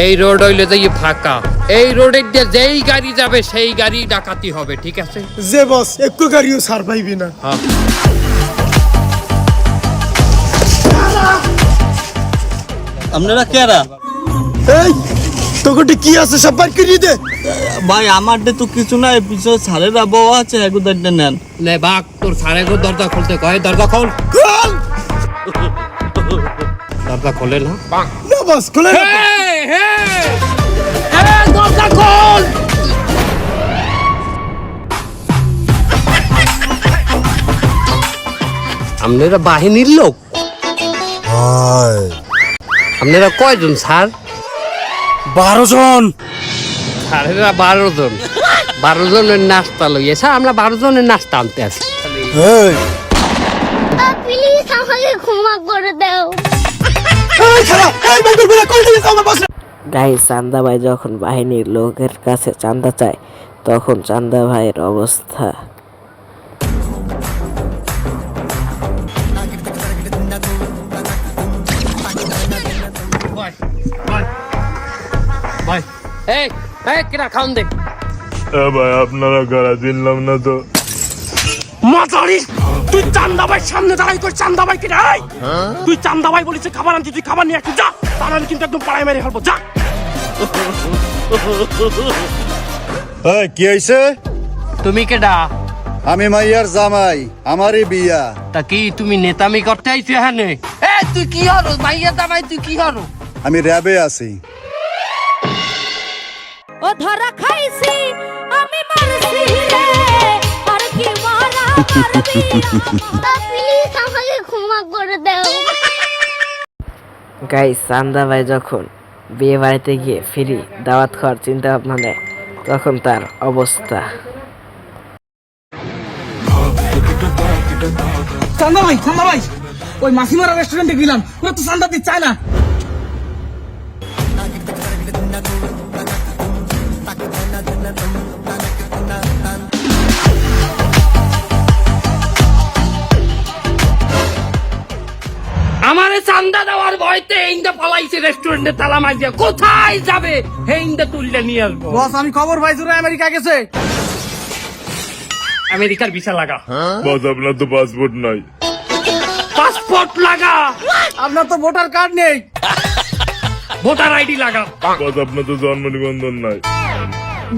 এই রোড হইলে যে ফাঁকা। এই রোডের দিয়ে যেই গাড়ি যাবে সেই গাড়ি ডাকাতি হবে ঠিক আছে? যে বস একটু গাড়িও সার পাইবি না। হ্যাঁ। আপনারা কেরা? এই তোকে কি আছে সব বার করিয়ে দে। ভাই আমার তো কিছু নাই পিছনে ছাড়ের আবহাওয়া আছে এগুদারটা নেন। লে বাঘ তোর সাড়ে গো দরজা খুলতে কয় দরজা খোল। খোল! দরজা খোলে না? না বস খুলে না। দরজা খোল আপনারা বাহিনীর লোক। আপনারা কয়জন স্যার? বারো জন। স্যারেরা বারো জন। বারো জনের নাস্তা লইয়ে। স্যার আমরা বারো জনের নাস্তা আনতে আসি প্লিজ আমাকে ক্ষমা করে দাও। গাই চান্দা ভাই যখন বাহিনীর লোকের কাছে চান্দা চায় তখন চান্দা ভাইয়ের অবস্থা। ভাই এই এই কিরা খাউন দে। এ ভাই আপনারা গাড়া দিলাম না তো। মাতারি তুই সামনে দাঁড়াই কর? চান্দাবাই কি রে তুই বলিস খাবার আনছি তুই খাবার নিয়ে আসছিস যা। তাহলে আমি কিন্তু একদম পাড়ায় মেরে ফেলব যা। এই, কি হয়েছে তুমি কেডা? আমি মাইয়ার জামাই আমারই বিয়া। তা কি তুমি নেতামি করতে আইছো এখানে? এ তুই কি হরো মাইয়া দামাই তুই কি হরো আমি র্যাবে আছি। ও ধরা খাইছি আমি মারছি রে। আর কি মারা মারবি প্লিজ আমাকে ক্ষমা করে দাও। গাই চান্দা ভাই যখন বিয়ে বাড়িতে গিয়ে ফিরি, দাওয়াত খাওয়ার চিন্তা ভাবনা নেয় তখন তার অবস্থা। চান্দা ভাই চান্দা ভাই। ওই মাসিমারা রেস্টুরেন্টে গেলাম। ওরা তো চান্দা দিতে চায় না। আমারে চান্দা দেওয়ার ভয়তে এইন্দা পালাইছে রেস্টুরেন্টে তালা মার দিয়ে কোথায় যাবে? হেইন্দা তুললে নিয়ে আসব। বস আমি খবর পাইছি আমেরিকা গেছে। আমেরিকার ভিসা লাগা। বস আপনার তো পাসপোর্ট নাই। পাসপোর্ট লাগা। আপনার তো ভোটার কার্ড নেই। ভোটার আইডি লাগা। বস আপনার তো জন্ম নিবন্ধন নাই।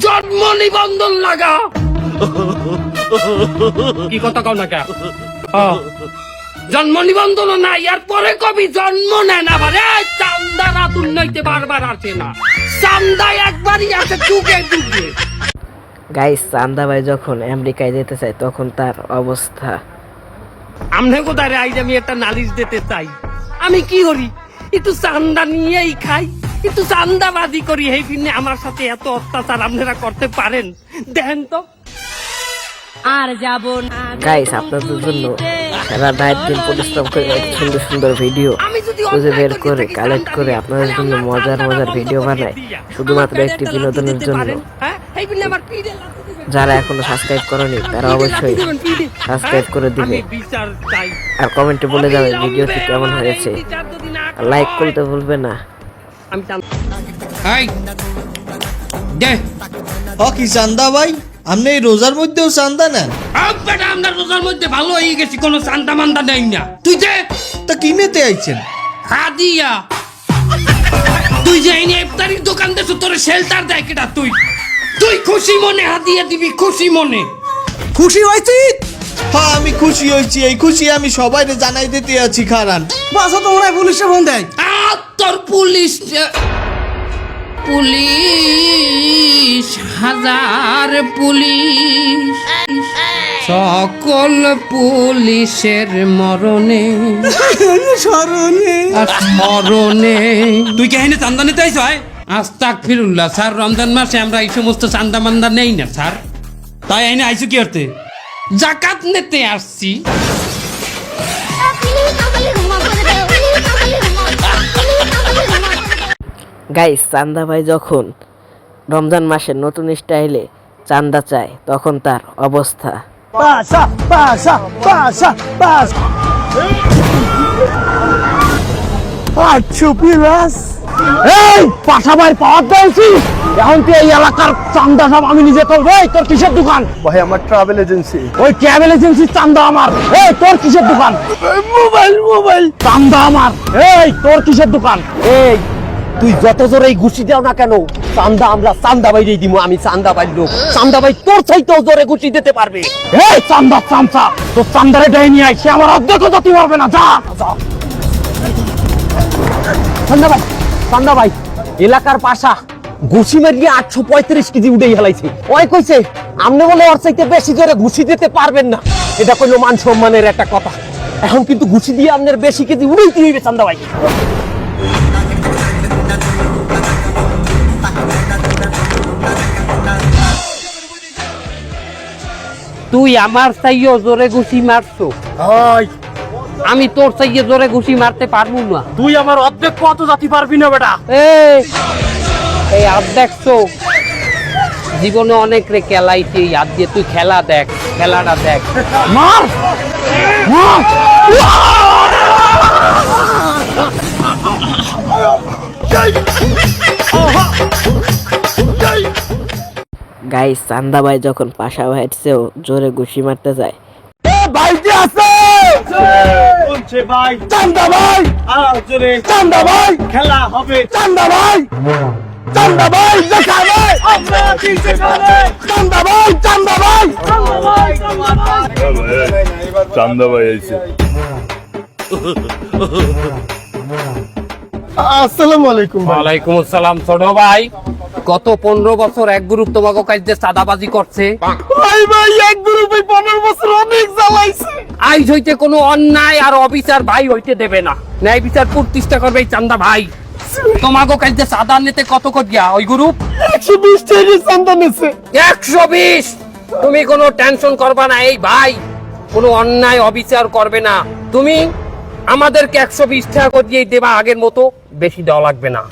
জন্ম নিবন্ধন লাগা। কি কথা কও না কে। জন্ম নিবন্ধন নাই এর পরে কবি জন্ম নেন আবার। এই চান্দা রাত উন্নয়তে বারবার আসে না। চান্দা একবারই আসে টুকে টুকে গাই চান্দা ভাই যখন আমেরিকায় যেতে চায় তখন তার অবস্থা। আমনে কোথায় রে? আইজ আমি একটা নালিশ দিতে চাই। আমি কি করি? একটু চান্দা নিয়েই খাই। একটু চান্দাবাজি করি। এই দিনে আমার সাথে এত অত্যাচার আপনারা করতে পারেন। দেখেন তো। আর যাব না। গাইস আপনাদের জন্য সারা রাত দিন পরিশ্রম করে এক সুন্দর সুন্দর ভিডিও খুঁজে বের করে কালেক্ট করে আপনাদের জন্য মজার মজার ভিডিও বানায় শুধুমাত্র একটি বিনোদনের জন্য। হ্যাঁ? যারা এখনও সাবস্ক্রাইব করেনি তারা অবশ্যই। সাবস্ক্রাইব করে হ্যাঁ? দিবে চাই। আর কমেন্টে বলে যাবে ভিডিওটি কেমন হয়েছে। লাইক করতে ভুলবে না। এই, দে। হ কি চান্দা ভাই। আপনি এই রোজার মধ্যেও চান্দা নেন? আপ বেটা আমরা রোজার মধ্যে ভালো হয়ে গেছি কোনো চান্দা মান্দা নেই না। তুই যে তা কিনেতে আইছেন? হাদিয়া। তুই যে এই ইফতারির দোকান দেছো তোর শেল্টার দেয় কেটা তুই? তুই খুশি মনে হাদিয়া দিবি খুশি মনে। খুশি হয়েছি হ্যাঁ আমি খুশি হয়েছি এই খুশি আমি সবাই জানাই দিতে আছি খারান। বাসা তো মনে হয় পুলিশে ফোন দেয়। আর তোর পুলিশ পুলিশ হাজার পুলিশ সকল পুলিশের মরণে। স্মরণে স্মরণে তুই কে হেনে চান্দা নিতে আইস হয় আস্তাক ফিরুল্লাহ স্যার রমজান মাসে আমরা এই সমস্ত চান্দা মান্দা নেই না স্যার। তাই এনে আইসু কি করতে? জাকাত নিতে আসছি। গাইস চান্দা ভাই যখন রমজান মাসে নতুন স্টাইলে চান্দা চায় তখন তার অবস্থা। আচ্ছু এখন তুই এই এলাকার চান্দা সব আমি নিজে তুলবো। এই তোর কিসের দোকান? ভাই আমার ট্রাভেল এজেন্সি ওই ট্রাভেল এজেন্সির চান্দা আমার। এই তোর কিসের দোকান? মোবাইল মোবাইল চান্দা আমার। এই তোর কিসের দোকান? এই তুই যত জোরে এই ঘুষি দাও না কেন? চান্দা আমরা চান্দা বাইরে দিব আমি চান্দা বাইর লোক। চান্দা বাই তোর চাইতেও জোরে ঘুষি দিতে পারবে। এই চান্দা চামচা তোর চান্দারে ডাই নিয়ে আই সে আমার অর্ধেক জাতি পারবে না যা। যা। চান্দা ভাই চান্দা ভাই এলাকার পাশা ঘুষি মারিয়ে আটশো পঁয়ত্রিশ কেজি উঠে হেলাইছে। ওই কইছে আপনি বলে ওর চাইতে বেশি জোরে ঘুষি দিতে পারবেন না। এটা কইলো মান সম্মানের একটা কথা। এখন কিন্তু ঘুষি দিয়ে আপনার বেশি কেজি উড়াইতে হইবে চান্দা ভাই। তুই আমার চাইও জোরে ঘুষি মারছো। আমি তোর চাইয়ে জোরে ঘুষি মারতে পারব না। তুই আমার অর্ধেক কত জাতি পারবি না বেটা? এই এই আর দেখছ জীবনে অনেক রে খেলাইছি হাত দিয়ে। তুই খেলা দেখ খেলাটা দেখ। মার! মার! গাইস চান্দা ভাই যখন পাশা ভাইয়ের চেয়েও জোরে ঘুষি মারতে যায়। ভাইটি আছে! বলছে ভাই চান্দা ভাই আর জোরে চান্দা ভাই খেলা হবে। চান্দা ভাই চান্দা ভাই দেখা ভাই আমরা চান্দা ভাই চান্দা ভাই ভাই ভাই চান্দা ভাই আইছে। আসসালামু আলাইকুম ওয়ালাইকুম আসসালাম। ছোট ভাই গত পনেরো বছর এক গ্রুপ তোমাকে কাছে সাদাবাজি করছে। ভাই ভাই এক গ্রুপে পনেরো বছর অনেক জ্বালাইছে। আইজ হইতে কোনো অন্যায় আর অবিচার ভাই হইতে দেবে না। ন্যায় বিচার প্রতিষ্ঠা করবে এই চান্দা ভাই। তোমাকে কাছে সাদা নিতে কত ওই গ্রুপ? একশো বিশ টাকা চান্দা নিছে। একশো বিশ? তুমি কোনো টেনশন করবা না এই ভাই। কোনো অন্যায় অবিচার করবে না। তুমি আমাদেরকে একশো বিশ টাকা করে দিয়ে দেবা আগের মতো। বেশি দেওয়া লাগবে না।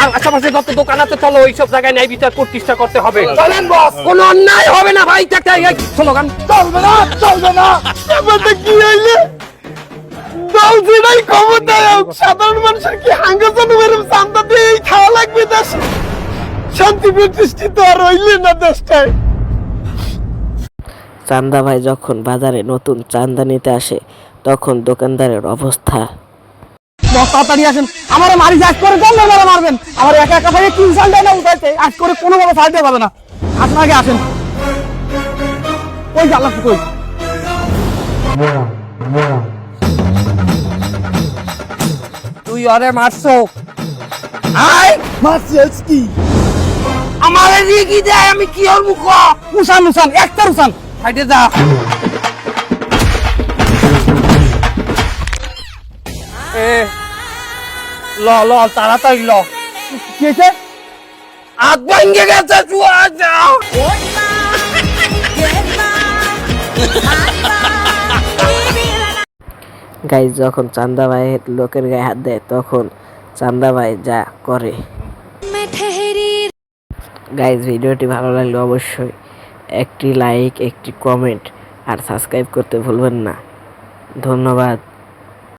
আর আশেপাশে যত দোকান আছে চলো ওইসব জায়গায় ন্যায় বিচার প্রতিষ্ঠা করতে হবে। চলেন বস কোনো অন্যায় হবে না ভাই। স্লোগান চলবে না চলবে না। কি হইলে? দল ক্ষমতায় হোক সাধারণ মানুষের কি হাঙ্গাজানো এরকম চান্দা দিয়ে খাওয়া লাগবে দেশ? শান্তি প্রতিষ্ঠিত আর রইলে না দেশটায়। চান্দা ভাই যখন বাজারে নতুন চান্দা নিতে আসে তখন দোকানদারের অবস্থা। তাড়াতাড়ি আসেন। আমার মারি আজ করে মেরে মারবেন। আমার একা একা ভাই তিন সাল না আজ করে সাইডে পাবে না। আগে আসেন। ওই জ্বালা কই তুই অরে মারছো। আই কি? আমার রিগি দেয় আমি কি ওর মুখ? উসান উসান একটা উসান হাইটে যা। ল তাড়াতাড়ি ল। কি হয়েছে? হাত ভেঙে গেছে যখন চান্দা ভাই লোকের গায়ে হাত দেয়, তখন চান্দা ভাই যা করে। গাইজ, ভিডিওটি ভালো লাগলে অবশ্যই একটি লাইক, একটি কমেন্ট, আর সাবস্ক্রাইব করতে ভুলবেন না। ধন্যবাদ।